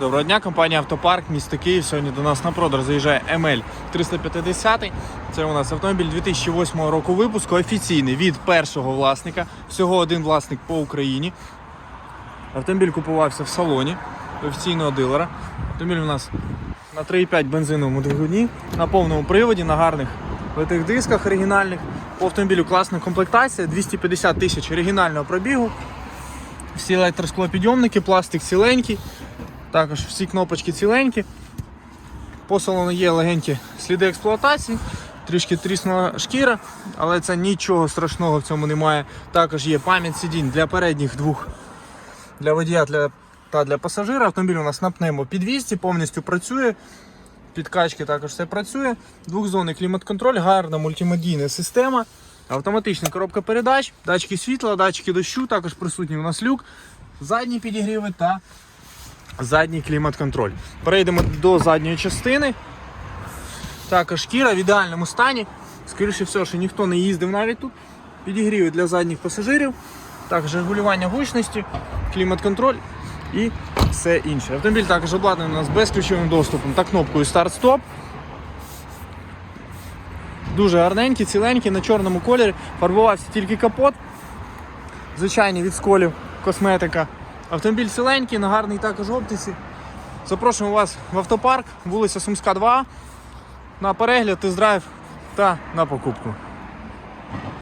Доброго дня, компанія Автопарк, місто Київ. Сьогодні до нас на продаж заїжджає ML 350. Це у нас автомобіль 2008 року випуску, офіційний від першого власника. Всього один власник по Україні. Автомобіль купувався в салоні офіційного дилера. Автомобіль у нас на 3,5 бензиновому двигуні, на повному приводі, на гарних литих дисках оригінальних. По автомобілю класна комплектація, 250 тисяч оригінального пробігу. Всі електросклопідйомники, пластик ціленький. Також всі кнопочки ціленькі. По салону є легенькі сліди експлуатації, трішки тріснула шкіра, але це нічого страшного в цьому немає. Також є пам'ять сидінь для передніх двох, для водія для, та для пасажира. Автомобіль у нас на пневмопідвізці, повністю працює. Підкачки також все працює. Двохзонний клімат-контроль, гарна мультимедійна система, автоматична коробка передач, датчики світла, датчики дощу, також присутній у нас люк, задні підігріви та задній клімат-контроль. Перейдемо до задньої частини. Також шкіра в ідеальному стані. Скоріше всього, що ніхто не їздив навіть тут. Підігріви для задніх пасажирів, також регулювання гучності, клімат-контроль і все інше. Автомобіль також обладнаний у нас безключовим доступом та кнопкою старт-стоп. Дуже гарненький, ціленький, на чорному кольорі. Фарбувався тільки капот. Звичайний від сколів, косметика. Автомобіль силенький, на гарній також оптиці. Запрошуємо вас в автопарк, вулиця Сумська, 2 на перегляд, тест-драйв та на покупку.